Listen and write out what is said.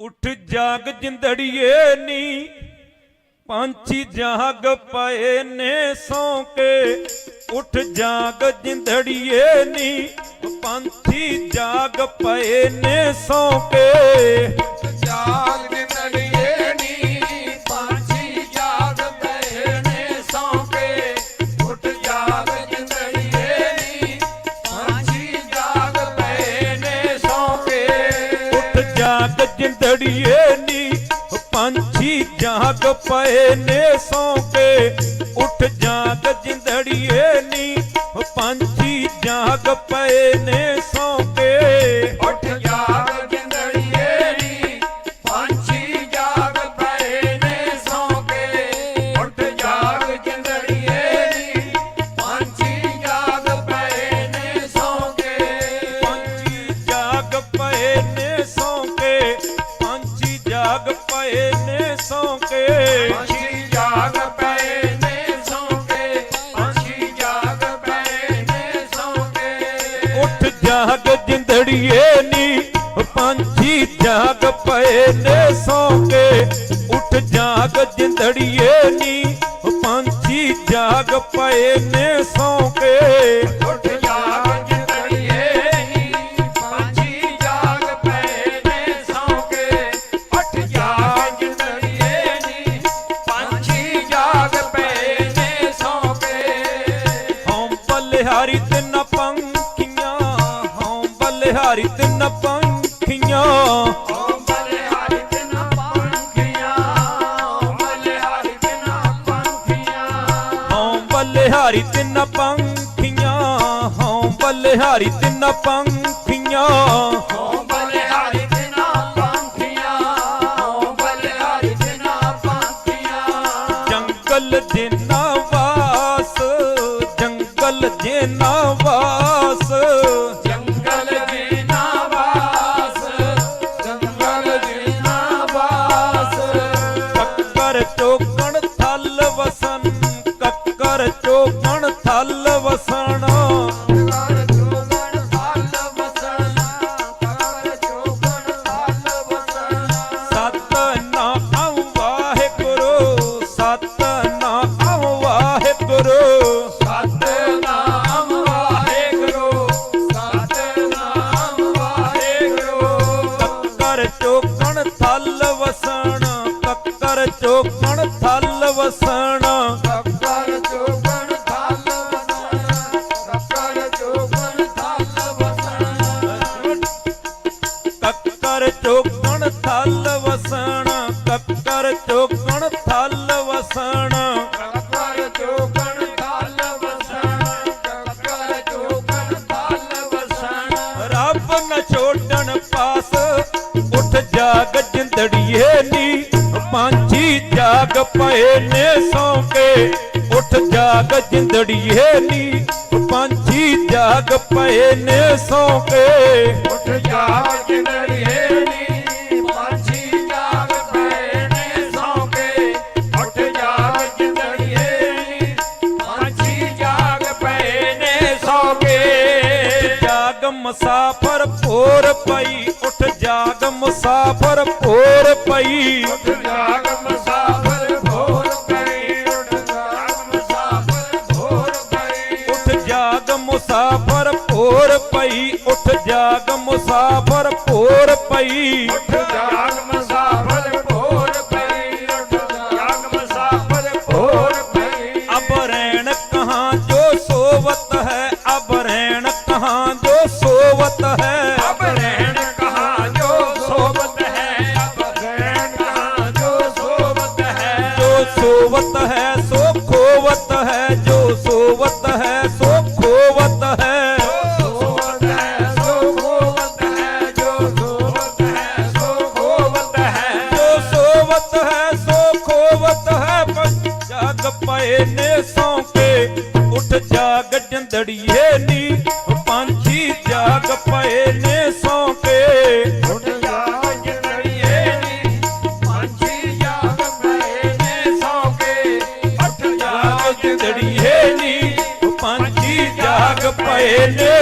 ਉੱਠ ਜਾਗ ਜਿੰਦੜੀਏ ਨੀ, ਪੰਛੀ ਜਾਗ ਪਏ ਨੇ ਸੌਂ ਕੇ ਉੱਠ ਜਾਗ ਜਿੰਦੜੀਏ ਨੀ, ਪੰਛੀ ਜਾਗ ਪਏ ਨੇ ਸੌਂ ਕੇ ਜਾਗ ਜਾਗ ਪਏ ਨੇ ਸੌਂਕੇ ਉੱਠ ਜਾ ਪੰਛੀ ਜਾਗ ਪਏ ਨੇ ਸੌਂ ਕੇ ਉੱਠ ਜਾਗ ਜਿੰਦੜੀਏ ਨੀ ਪੰਛੀ ਜਾਗ ਪਏ ਨੇ ਸੌਂ ਕੇ ਉੱਠ ਜਾਗ ਜਿੰਦੜੀਏ ਨੀ ਪੰਛੀ ਜਾਗ ਪਏ ਨੇ ਸੌਂ ਕੇ ਉੱਠ ਜਾਗ ਜਿੰਦੜੀਏ ਨੀ ਪੰਛੀ ਜਾਗ ਪਏ ਨੇ ਸੌਂ ਕੇ ਹਉ ਬਲਿਹਾਰੀ ਤਿੰਨ ਪੰਖੀਆਂ ਹਉ ਬਲਿਹਾਰੀ ਤਿੰਨ ਪੰਖੀਆਂ। ਓ ਬਲਿਹਾਰੀ ਤਿੰਨ ਪੰਖੀਆਂ ਤਿੰਨ ਪੰਖੀਆਂ ਹਉ ਬਲਿਹਾਰੀ ਤਿੰਨ ਪੰਖੀਆਂ, ਹਉ ਬਲਿਹਾਰੀ ਤਿੰਨ ਪੰਖੀਆਂ ਓ ਬਲਿਹਾਰੀ ਤਿੰਨ ਪੰਖੀਆਂ। ਜੰਗਲ ਜਿਨਾ ਥਲ ਵਸਨ ਕੱਕਰ ਚੋਪਣ ਥਲ ਵਸਣ। ਕੱਕਰ ਚੋਕਣ ਥਲ ਵਸਣ ਕਰ ਚੋਗਣ ਥਲ ਵਸਣਾ। ਕਰ ਚੋਗਣ ਥਲ ਵਸਣਾ ਕੱਕਰ ਚੋਕਣ ਥਲ ਵਸਣ। ਕੱਕਰ ਚੋਕਣ ਥਲ ਵਸਣ। ਕਰ ਚੋਗਣ ਥਲ ਵਸਣਾ। ਕਰ ਚੋਗਣ ਥਲ ਵਸਣਾ। ਰੱਬ ਨ ਛੋੜਨ ਪਾਸ ਉੱਠ ਜਾਗ ਜਿੰਦੜੀਏ ਨੀ। ਪੰਛੀ ਜਾਗ ਪਏ ਨੇ ਸੌਂ ਕੇ ਉੱਠ ਜਾਗ ਜਿੰਦੜੀਏ ਨੀ। ਪੰਛੀ ਜਾਗ ਪਏ ਨੇ ਸੌਂ ਕੇ ਉੱਠ ਜਾਗ ਜਿੰਦੜੀਏ ਨੀ। ਪੰਛੀ ਜਾਗ ਪਏ ਨੇ ਸੌਂ ਕੇ ਉੱਠ ਜਾਗ ਜਿੰਦੜੀਏ ਨੀ। ਪੰਛੀ ਜਾਗ ਪਏ ਨੇ ਸੌਂ ਕੇ ਜਾਗ ਮੁਸਾਫਰ ਭੋਰ ਪਈ। ਉੱਠ ਜਾਗ ਮੁਸਾਫਰ ਮੁਸਾਫਰ ਭੋਰ ਪਈ ਉੱਠ ਜਾਗ ਮੁਸਾਫਰ ਭੋਰ ਪਈ। ਉੱਠ ਜਾਗ ਮੁਸਾਫਰ ਭੋਰ ਪਈ ਉੱਠ ਜਾਗ ਮੁਸਾਫਰ ਭੋਰ ਪਈ। ਅਬ ਰੈਣ ਕਹਾਂ ਜੋ ਸੋਵਤ ਹੈ ਅਬ ਕਹਾਂ ਜੋ ਸੋਵਤ ਹੈ। ਅਬ ਰਹਿਣ ਕਹਾਂ ਜੋ ਸੋਬਤ ਹੈ ਅਬ ਰਹਿਣ ਕਹਾਂ ਜੋ ਸੋਬਤ ਹੈ। ਜੋ ਸੋਵਤ ਹੈ ਸੋ ਖੋਵਤ ਹੈ ਜੋ ਵੇਲੇ ਨੇ ਸੌਂ ਕੇ ਉੱਠ ਜਾਗ ਜੰਦੜੀਏ ਨੀ ਪੰਛੀ ਜਾਗ ਪਏ ਨੇ ਸੌਂ ਕੇ ਉੱਠ ਜਾਗ ਜੰਦੜੀਏ ਨੀ ਪੰਛੀ ਜਾਗ ਪਏ ਨੇ ਸੌਂ ਕੇ ਉੱਠ ਜਾਗ ਜੰਦੜੀਏ ਨੀ ਪੰਛੀ ਜਾਗ ਪਏ ਨੇ